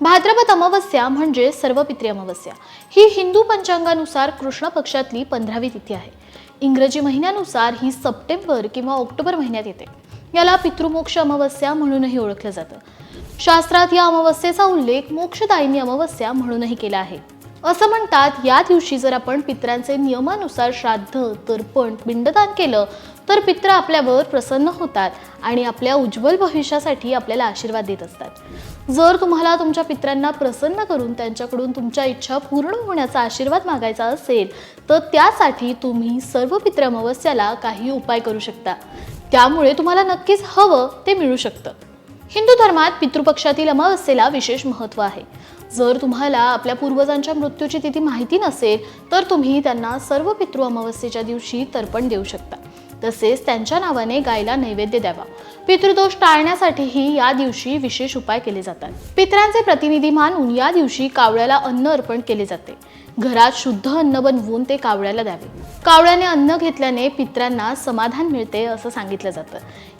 भाद्रपद अमावस्या म्हणजे सर्व पित्री अमावस्या. ही हिंदू पंचांगानुसार कृष्ण पक्षातली पंधरावी तिथी आहे. इंग्रजी महिन्यानुसार ही सप्टेंबर किंवा ऑक्टोबर महिन्यात येते. याला पितृमोक्ष अमावस्या म्हणूनही ओळखलं जातं. शास्त्रात या अमावस्येचा उल्लेख मोक्षदायिनी अमावस्या म्हणूनही केला आहे. असं म्हणतात या दिवशी जर आपण पित्रांचे नियमानुसार श्राद्ध तर्पण पिंडदान केलं तर पित्र आपल्यावर प्रसन्न होतात आणि आपल्या उज्ज्वल भविष्यासाठी आपल्याला आशीर्वाद देत असतात. जर तुम्हाला तुमच्या पित्रांना प्रसन्न करून त्यांच्याकडून तुमच्या इच्छा पूर्ण होण्याचा आशीर्वाद मागायचा असेल तर त्यासाठी तुम्ही सर्व पित्र अमावस्याला काही उपाय करू शकता. त्यामुळे तुम्हाला नक्कीच हवं ते मिळू शकतं. हिंदू धर्मात पितृपक्षातील अमावस्येला विशेष महत्त्व आहे. जर तुम्हाला आपल्या पूर्वजांच्या मृत्यूची तिथी माहिती नसेल तर तुम्ही त्यांना सर्व पितृ अमावस्येच्या दिवशी तर्पण देऊ शकता. तसेच त्यांच्या नावाने गायला नैवेद्य द्यावा. पितृदोष टाळण्यासाठीही या दिवशी विशेष उपाय केले जातात. पितरांचे प्रतिनिधी मानून या दिवशी कावळ्याला अन्न अर्पण केले जाते. घरात शुद्ध अन्न बनवून ते कावळ्याला द्यावे. कावळ्याने अन्न घेतल्याने पित्रांना समाधान मिळते असं सांगितलं जातं.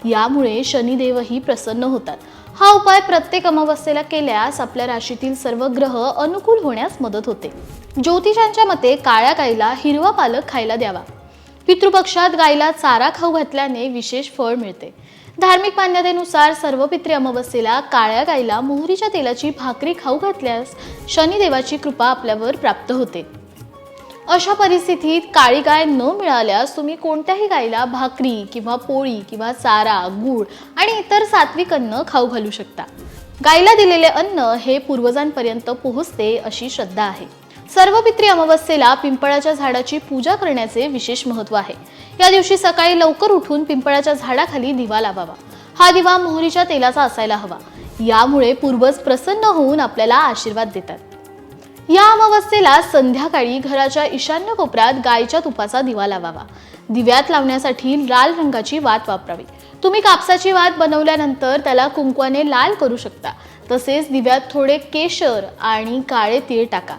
यामुळे शनिदेवही प्रसन्न होतात. हा उपाय प्रत्येक अमावस्येला केल्यास आपल्या राशीतील सर्व ग्रह अनुकूल होण्यास मदत होते. ज्योतिषांच्या मते काळ्या गाईला हिरवा पालक खायला द्यावा. पितृपक्षात गायीला चारा खाऊ घातल्याने विशेष फळ मिळते. धार्मिक मान्यतेनुसार सर्व पित्री अमावस्येला काळ्या गायीला मोहरीच्या तेलाची भाकरी खाऊ घातल्यास शनिदेवाची कृपा आपल्यावर प्राप्त होते. अशा परिस्थितीत काळी गाय न मिळाल्यास तुम्ही कोणत्याही गायीला भाकरी किंवा पोळी किंवा चारा गूळ आणि इतर सात्विक अन्न खाऊ घालू शकता. गायीला दिलेले अन्न हे पूर्वजांपर्यंत पोहोचते अशी श्रद्धा आहे. सर्व पित्री अमावस्येला पिंपळाच्या झाडाची पूजा करण्याचे विशेष महत्त्व आहे. या दिवशी सकाळी लवकर उठून पिंपळाच्या झाडाखाली दिवा लावावा. हा दिवा मोहरीच्या तेलाचा असायला हवा. यामुळे पूर्वज प्रसन्न होऊन आपल्याला आशीर्वाद देतात. या अमावस्येला संध्याकाळी घराच्या ईशान्य कोपऱ्यात गायच्या तुपाचा दिवा लावावा. दिव्यात लावण्यासाठी लाल रंगाची वात वापरावी. तुम्ही कापसाची वात बनवल्यानंतर त्याला कुंकवाने लाल करू शकता. तसेच दिव्यात थोडे केशर आणि काळे तीळ टाका.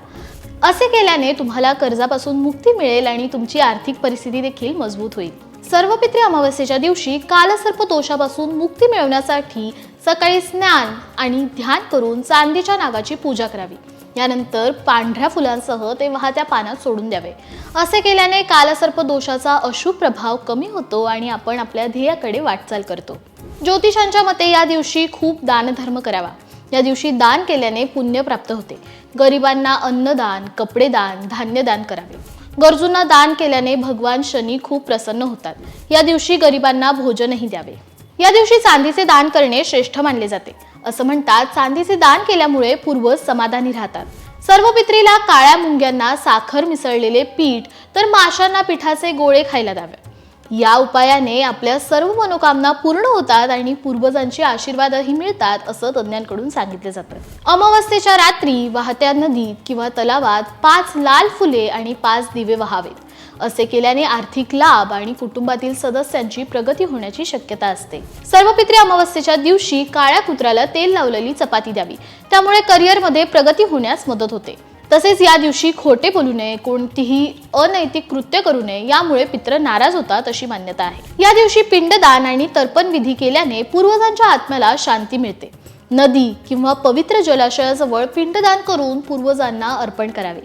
असे केल्याने तुम्हाला कर्जापासून मुक्ती मिळेल आणि तुमची आर्थिक परिस्थिती देखील मजबूत होईल. सर्व पित्री अमावस्येच्या दिवशी कालसर्प दोषापासून मुक्ती मिळवण्यासाठी सकाळी स्नान आणि ध्यान करून चांदीच्या नागाची पूजा करावी. यानंतर पांढऱ्या फुलांसह ते वाहत्या पानात सोडून द्यावे. असे केल्याने कालसर्प दोषाचा अशुभ प्रभाव कमी होतो आणि आपण आपल्या ध्येयाकडे वाटचाल करतो. ज्योतिषांच्या मते या दिवशी खूप दानधर्म करावा. या दिवशी दान केल्याने पुण्य प्राप्त होते. गरिबांना अन्नदान कपडेदान धान्यदान करावे. गरजूंना दान केल्याने भगवान शनी खूप प्रसन्न होतात. या दिवशी गरिबांना भोजनही द्यावे. या दिवशी चांदीचे दान करणे श्रेष्ठ मानले जाते. असं म्हणतात चांदीचे दान केल्यामुळे पूर्वज समाधानी राहतात. सर्व पित्रीला काळ्या मुंग्यांना साखर मिसळलेले पीठ तर माशांना पिठाचे गोळे खायला द्यावे. या उपायाने आपल्या सर्व मनोकामना पूर्ण होतात आणि पूर्वजांचे आशीर्वादही मिळतात असं तज्ज्ञांकडून सांगितलं जातं. अमावस्येच्या रात्री वाहत्या नदीत किंवा तलावात पाच लाल फुले आणि पाच दिवे वहावेत. असे केल्याने आर्थिक लाभ आणि कुटुंबातील सदस्यांची प्रगती होण्याची शक्यता असते. सर्व पित्री अमावस्येच्या दिवशी काळ्या कुत्र्याला तेल लावलेली चपाती द्यावी. त्यामुळे करिअरमध्ये प्रगती होण्यास मदत होते. तसेच या दिवशी खोटे बोलू नये कोणतीही अनैतिक कृत्य करू नये यामुळे पित्र नाराज होतात अशी मान्यता आहे. या दिवशी पिंडदान आणि तर्पण विधी केल्याने पूर्वजांच्या आत्म्याला शांती मिळते. नदी किंवा पवित्र जलाशयाजवळ पिंडदान करून पूर्वजांना अर्पण करावे.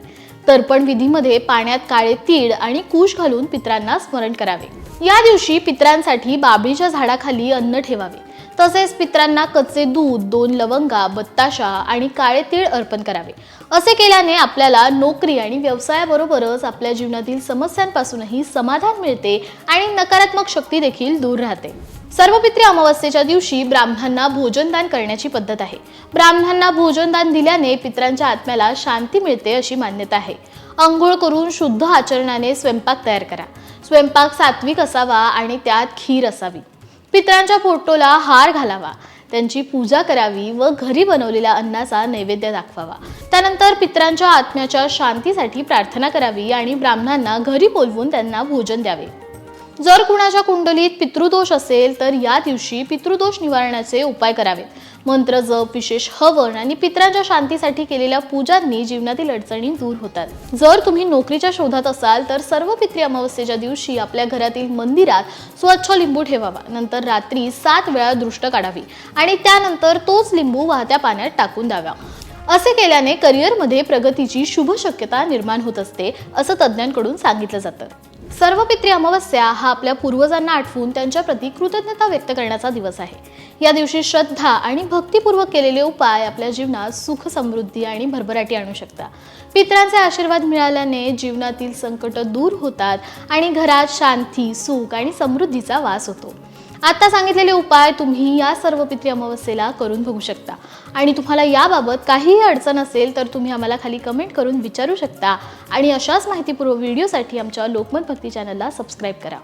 तर्पण विधीमध्ये पाण्यात काळे तीळ आणि कुश घालून पित्रांना स्मरण करावे. या दिवशी पित्रांसाठी बाबळीच्या झाडाखाली अन्न ठेवावे. तसेच पित्रांना कच्चे दूध दोन लवंगा बत्ताशा आणि काळे तीळ अर्पण करावे. असे केल्याने आपल्याला नोकरी आणि व्यवसायाबरोबरच आपल्या जीवनातील समस्यांपासूनही समाधान मिळते आणि नकारात्मक शक्ती देखील दूर राहते. सर्व पित्री अमावस्येच्या दिवशी ब्राह्मणांना भोजनदान करण्याची पद्धत आहे. ब्राह्मणांना भोजनदान दिल्याने पित्रांच्या आत्म्याला शांती मिळते अशी मान्यता आहे. आंघोळ करून शुद्ध आचरणाने स्वयंपाक तयार करा. स्वयंपाक सात्विक असावा आणि त्यात खीर असावी. पित्रांच्या फोटोला हार घालावा. त्यांची पूजा करावी व घरी बनवलेल्या अन्नाचा नैवेद्य दाखवावा. त्यानंतर पित्रांच्या आत्म्याच्या शांतीसाठी प्रार्थना करावी आणि ब्राह्मणांना घरी बोलवून त्यांना भोजन द्यावे. जर कुणाच्या कुंडलीत पितृदोष असेल तर या दिवशी पितृदोष निवारण्याचे उपाय करावेत. मंत्र जप विशेष हवन आणि पित्रांच्या शांतीसाठी केलेल्या पूजांनी जीवनातील अडचणी दूर होतात. जर तुम्ही नोकरीच्या शोधात असाल तर सर्व पित्री अमावस्येच्या दिवशी आपल्या घरातील मंदिरात स्वच्छ लिंबू ठेवावा. नंतर रात्री सात वेळा दृष्ट काढावी आणि त्यानंतर तोच लिंबू वाहत्या पाण्यात टाकून द्यावा. असे केल्याने करिअरमध्ये प्रगतीची शुभ शक्यता निर्माण होत असते असं तज्ज्ञांकडून सांगितलं जातं. सर्व पित्री अमावस्या हा आपल्या पूर्वजांना आठवून त्यांच्याप्रती कृतज्ञता व्यक्त करण्याचा दिवस आहे. या दिवशी श्रद्धा आणि भक्तिपूर्वक केलेले उपाय आपल्या जीवनात सुख समृद्धी आणि भरभराटी आणू शकतात. पितरांचे आशीर्वाद मिळाल्याने जीवनातील संकट दूर होतात आणि घरात शांती सुख आणि समृद्धीचा वास होतो. आता सांगितलेले उपाय तुम्ही या सर्व पित्री अमावस्येला करून बघू शकता. आणि तुम्हाला याबाबत काहीही अडचण असेल तर तुम्ही आम्हाला खाली कमेंट करून विचारू शकता. आणि अशाच माहितीपूर्व व्हिडिओसाठी आमच्या लोकमत भक्ती चॅनलला सबस्क्राईब करा.